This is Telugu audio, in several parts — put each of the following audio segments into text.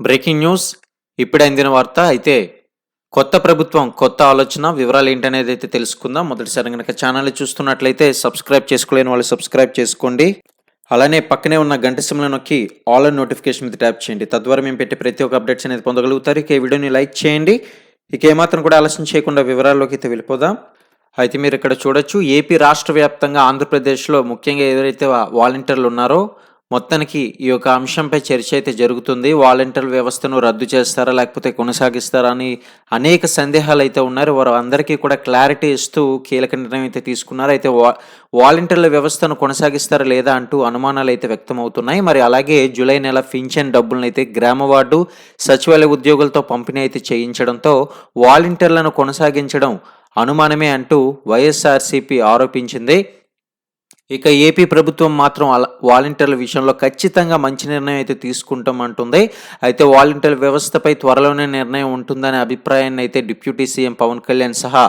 Breaking news. ఇప్పుడే అందిన వార్త అయితే కొత్త ప్రభుత్వం కొత్త ఆలోచన వివరాలు ఏంటనేది అయితే తెలుసుకుందాం. మొదటిసారి కనుక ఛానల్ చూస్తున్నట్లయితే సబ్స్క్రైబ్ చేసుకోలేని వాళ్ళు సబ్స్క్రైబ్ చేసుకోండి. అలానే పక్కనే ఉన్న గంట సిమ్లో నొక్కి ఆల్ అండ్ నోటిఫికేషన్ మీద ట్యాప్ చేయండి. తద్వారా మేము పెట్టే ప్రతి ఒక్క అప్డేట్స్ అనేది పొందగలుగుతారు. ఇక ఈ వీడియోని లైక్ చేయండి. ఇక ఏమాత్రం కూడా ఆలస్యం చేయకుండా వివరాల్లోకి అయితే వెళ్ళిపోదాం. అయితే మీరు ఇక్కడ చూడొచ్చు ఏపీ రాష్ట్ర వ్యాప్తంగా ఆంధ్రప్రదేశ్లో ముఖ్యంగా ఎవరైతే వాలంటీర్లు ఉన్నారో మొత్తానికి ఈ యొక్క అంశంపై చర్చ అయితే జరుగుతుంది. వాలంటీర్ వ్యవస్థను రద్దు చేస్తారా లేకపోతే కొనసాగిస్తారా అని అనేక సందేహాలు అయితే ఉన్నారు. వారు అందరికీ కూడా క్లారిటీ ఇస్తూ కీలక నిర్ణయం అయితే తీసుకున్నారు. అయితే వా వాలంటీర్ల వ్యవస్థను కొనసాగిస్తారా లేదా అంటూ అనుమానాలు అయితే వ్యక్తమవుతున్నాయి. మరి అలాగే జూలై నెల పింఛన్ డబ్బులను అయితే గ్రామ వార్డు సచివాలయ ఉద్యోగులతో పంపిణీ అయితే చేయించడంతో వాలంటీర్లను కొనసాగించడం అనుమానమే అంటూ వైఎస్ఆర్సీపీ ఆరోపించింది. ఇక ఏపీ ప్రభుత్వం మాత్రం అలా వాలంటీర్ల విషయంలో ఖచ్చితంగా మంచి నిర్ణయం అయితే తీసుకుంటాం అంటుంది అయితే వాలంటీర్ వ్యవస్థపై త్వరలోనే నిర్ణయం ఉంటుందనే అభిప్రాయాన్ని అయితే డిప్యూటీ సీఎం పవన్ కళ్యాణ్ సహా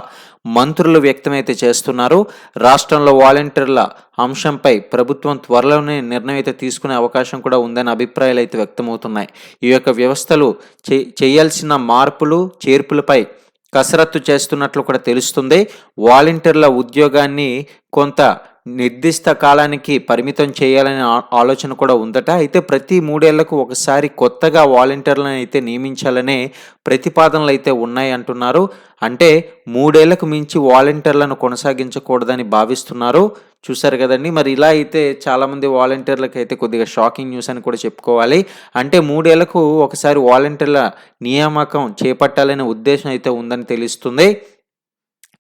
మంత్రులు వ్యక్తమైతే చేస్తున్నారు. రాష్ట్రంలో వాలంటీర్ల అంశంపై ప్రభుత్వం త్వరలోనే నిర్ణయం అయితే తీసుకునే అవకాశం కూడా ఉందనే అభిప్రాయాలు అయితే వ్యక్తమవుతున్నాయి. ఈ యొక్క వ్యవస్థలు చే చేయాల్సిన మార్పులు చేర్పులపై కసరత్తు చేస్తున్నట్లు కూడా తెలుస్తుంది. వాలంటీర్ల ఉద్యోగాన్ని కొంత నిర్దిష్ట కాలానికి పరిమితం చేయాలనే ఆలోచన కూడా ఉందట. అయితే ప్రతి మూడేళ్ళకు ఒకసారి కొత్తగా వాలంటీర్లను అయితే నియమించాలనే ప్రతిపాదనలు అయితే ఉన్నాయి అంటున్నారు. అంటే మూడేళ్ళకు మించి వాలంటీర్లను కొనసాగించకూడదని భావిస్తున్నారు. చూసారు కదండి మరి ఇలా అయితే చాలామంది వాలంటీర్లకు అయితే కొద్దిగా షాకింగ్ న్యూస్ అని కూడా చెప్పుకోవాలి. అంటే మూడేళ్ళకు ఒకసారి వాలంటీర్ల నియామకం చేపట్టాలనే ఉద్దేశం అయితే ఉందని తెలుస్తుంది.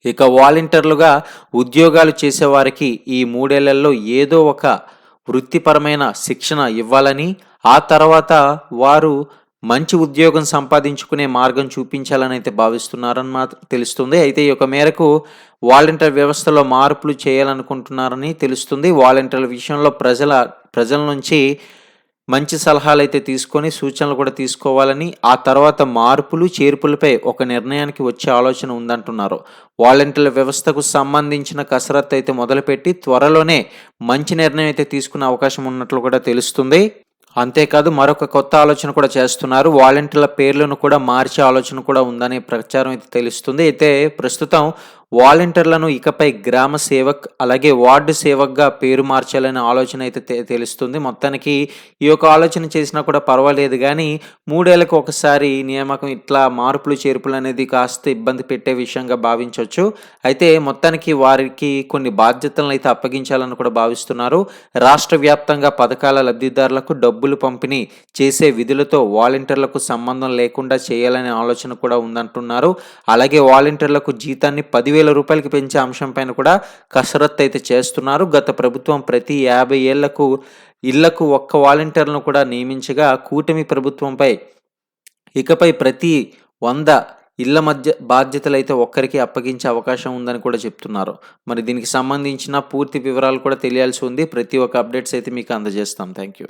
ఇక వాలంటీర్లుగా ఉద్యోగాలు చేసేవారికి ఈ మూడేళ్ళలో ఏదో ఒక వృత్తిపరమైన శిక్షణ ఇవ్వాలని ఆ తర్వాత వారు మంచి ఉద్యోగం సంపాదించుకునే మార్గం చూపించాలని అయితే భావిస్తున్నారని మా తెలుస్తుంది. అయితే ఈ యొక్క మేరకు వాలంటీర్ వ్యవస్థలో మార్పులు చేయాలనుకుంటున్నారని తెలుస్తుంది. వాలంటీర్ల విషయంలో ప్రజల ప్రజల నుంచి మంచి సలహాలు అయితే తీసుకొని సూచనలు కూడా తీసుకోవాలని ఆ తర్వాత మార్పులు చేర్పులపై ఒక నిర్ణయానికి వచ్చే ఆలోచన ఉందంటున్నారు. వాలంటీర్ల వ్యవస్థకు సంబంధించిన కసరత్తు అయితే మొదలుపెట్టి త్వరలోనే మంచి నిర్ణయం అయితే తీసుకునే అవకాశం ఉన్నట్లు కూడా తెలుస్తుంది. అంతేకాదు మరొక కొత్త ఆలోచన కూడా చేస్తున్నారు. వాలంటీర్ల పేర్లను కూడా మార్చే ఆలోచన కూడా ఉందనే ప్రచారం అయితే తెలుస్తుంది. అయితే ప్రస్తుతం వాలంటీర్లను ఇకపై గ్రామ సేవక్ అలాగే వార్డు సేవక్గా పేరు మార్చాలనే ఆలోచన అయితే తెలుస్తుంది. మొత్తానికి ఈ యొక్క ఆలోచన చేసినా కూడా పర్వాలేదు కానీ మూడేళ్ళకు ఒకసారి నియామకం ఇట్లా మార్పులు చేర్పులు అనేది కాస్త ఇబ్బంది పెట్టే విషయంగా భావించవచ్చు అయితే మొత్తానికి వారికి కొన్ని బాధ్యతలను అయితే అప్పగించాలని కూడా భావిస్తున్నారు. రాష్ట్ర వ్యాప్తంగా పథకాల లబ్ధిదారులకు డబ్బులు పంపిణీ చేసే విధులతో వాలంటీర్లకు సంబంధం లేకుండా చేయాలనే ఆలోచన కూడా ఉందంటున్నారు. అలాగే వాలంటీర్లకు జీతాన్ని పదివేల వేల రూపాయలకి పెంచే అంశం పైన కూడా కసరత్తు అయితే చేస్తున్నారు. గత ప్రభుత్వం ప్రతి యాభై ఏళ్ళకు ఇళ్ళకు ఒక్క వాలంటీర్లను కూడా నియమించగా కూటమి ప్రభుత్వంపై ఇకపై ప్రతి వంద ఇళ్ళ మధ్య బాధ్యతలు అయితే ఒక్కరికి అప్పగించే అవకాశం ఉందని కూడా చెప్తున్నారు. మరి దీనికి సంబంధించిన పూర్తి వివరాలు కూడా తెలియాల్సి ఉంది. ప్రతి ఒక్క అప్డేట్స్ అయితే మీకు అందజేస్తాం. Thank you